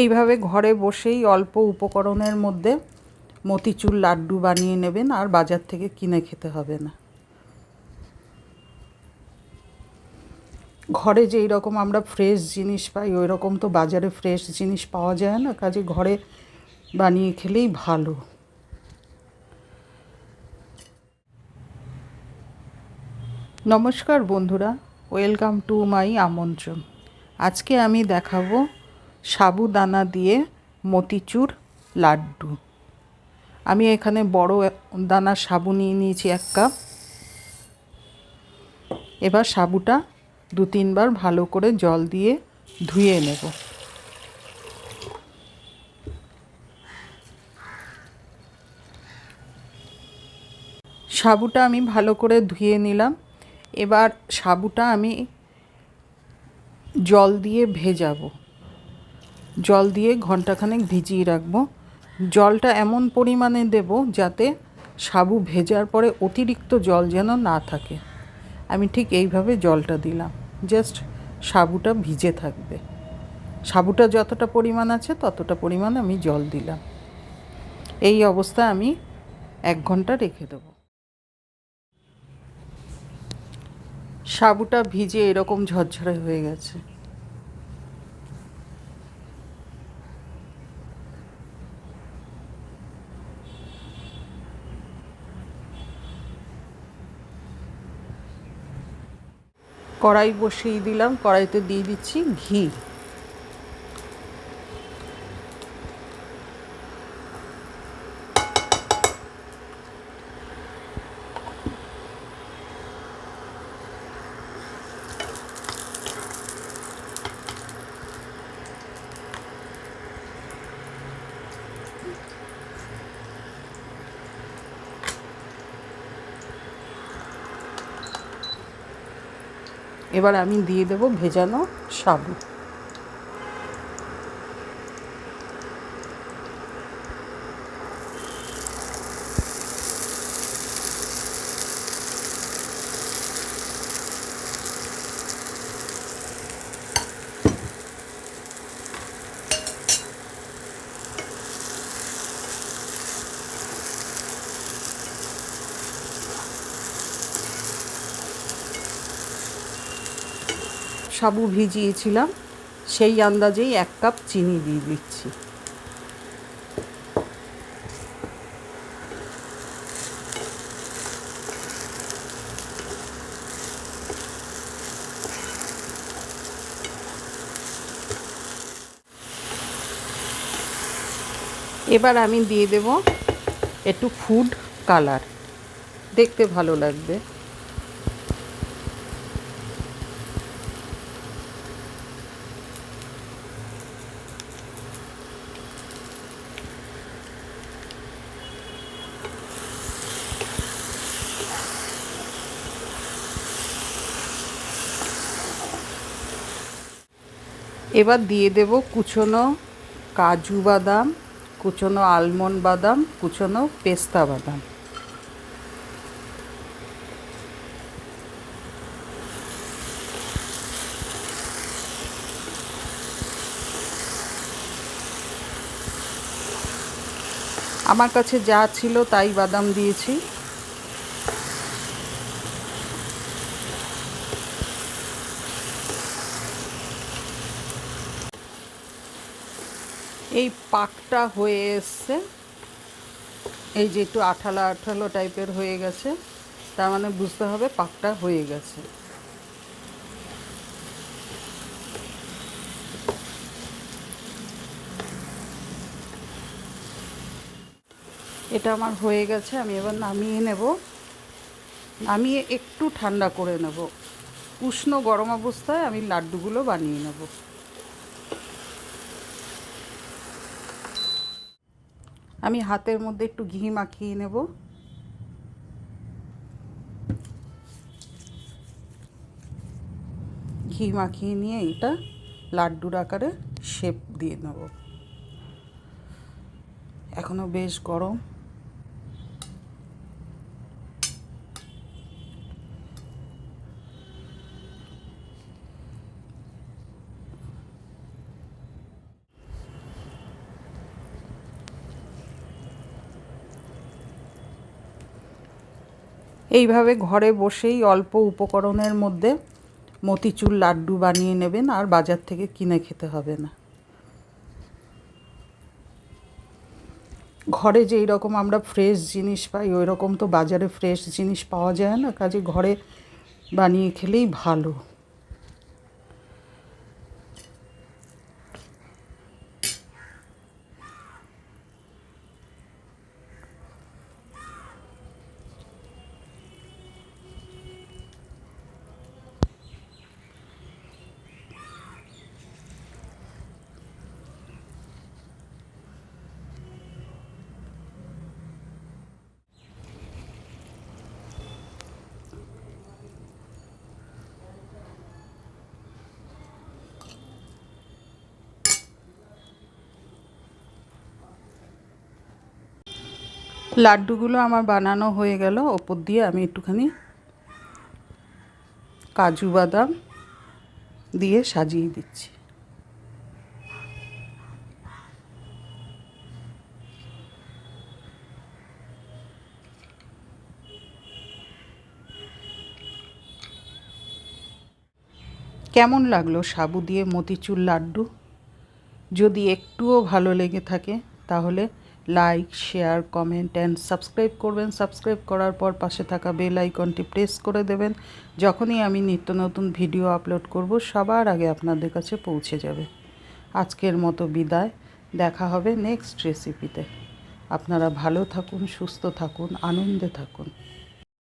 এইভাবে ঘরে বসেই অল্প উপকরণের মধ্যে মতিচুর লাড্ডু বানিয়ে নেবেন আর বাজার থেকে কিনে খেতে হবে না। ঘরে যেই রকম আমরা ফ্রেশ জিনিস পাই, ওই রকম তো বাজারে ফ্রেশ জিনিস পাওয়া যায় না, কাজে ঘরে বানিয়ে খেলেই ভালো। নমস্কার বন্ধুরা ওয়েলকাম টু মাই আমন্ত্রণ। আজকে আমি দেখাবো সাবুদানা দিয়ে মতিচুর লাড্ডু। আমি এখানে বড় দানা সাবু নিয়ে নিয়েছি এক কাপ। এবার সাবুটা দু তিনবার ভালো করে জল দিয়ে ধুয়ে নেব। সাবুটা আমি ভালো করে ধুয়ে নিলাম। এবার সাবুটা আমি জল দিয়ে ভেজাবো। জল দিয়ে ঘন্টাখানেক ভিজিয়ে রাখব। জলটা এমন পরিমাণে দেব যাতে সাবু ভেজার পরে অতিরিক্ত জল যেন না থাকে। আমি ঠিক এইভাবে জলটা দিলাম। জাস্ট সাবুটা ভিজে থাকবে। সাবুটা যতটা পরিমাণ আছে ততটা পরিমাণ আমি জল দিলাম। এই অবস্থায় আমি এক ঘণ্টা রেখে দেবো। সাবুটা ভিজে এরকম ঝরঝরে হয়ে গেছে। কড়াই বসিয়ে দিলাম কড়াইতে দিয়ে দিচ্ছি ঘি। এবার আমি দিয়ে দেবো ভেজানো সাবু। সাবু ভিজিয়েছিলাম, সেই আন্দাজেই এক কাপ চিনি দিয়ে দিচ্ছি। এবার আমি দিয়ে দেব একটু ফুড কালার দেখতে ভালো লাগবে। এবার দিয়ে দেব কুচনো কাজু বাদাম, কুচনো আলমন্ড বাদাম, কুচনো পেস্তা বাদাম। আমার কাছে যা ছিল তাই বাদাম দিয়েছি। এই পাকটা হয়ে এসছে। এই যে একটু আঠালো আঠালো টাইপের হয়ে গেছে, তার মানে বুঝতে হবে পাকটা হয়ে গেছে। এটা আমার হয়ে গেছে, আমি এবার নামিয়ে নেব। নামিয়ে একটু ঠান্ডা করে নেব। উষ্ণ গরম অবস্থায় আমি লাড্ডুগুলো বানিয়ে নেব। আমি হাতের মধ্যে একটু ঘি মাখিয়ে নেব। ঘি মাখিয়ে নিয়ে এটা লাড্ডুর আকারে শেপ দিয়ে নেব। এখনও বেশ গরম। এইভাবে ঘরে বসেই অল্প উপকরণের মধ্যে মতিচুর লাড্ডু বানিয়ে নেবেন আর বাজার থেকে কিনে খেতে হবে না। ঘরে যেই রকম আমরা ফ্রেশ জিনিস পাই, ওই রকম তো বাজারে ফ্রেশ জিনিস পাওয়া যায় না, কাজে ঘরে বানিয়ে খেলেই ভালো। লাড্ডুগুলো আমার বানানো হয়ে গেল। ওপর দিয়ে আমি একটুখানি কাজু বাদাম দিয়ে সাজিয়ে দিচ্ছি। কেমন লাগল সাবু দিয়ে মতিচুর লাড্ডু? যদি একটুও ভালো লেগে থাকে, তাহলে like, share, comment and subscribe করবেন। সাবস্ক্রাইব করার পর পাশে থাকা বেল আইকনটি প্রেস করে দেবেন। যখনই আমি নিত্য নতুন ভিডিও আপলোড করব, সবার আগে আপনাদের কাছে পৌঁছে যাবে। আজকের মতো বিদায়। দেখা হবে নেক্সট রেসিপিতে আপনারা ভালো থাকুন, সুস্থ থাকুন, আনন্দে থাকুন।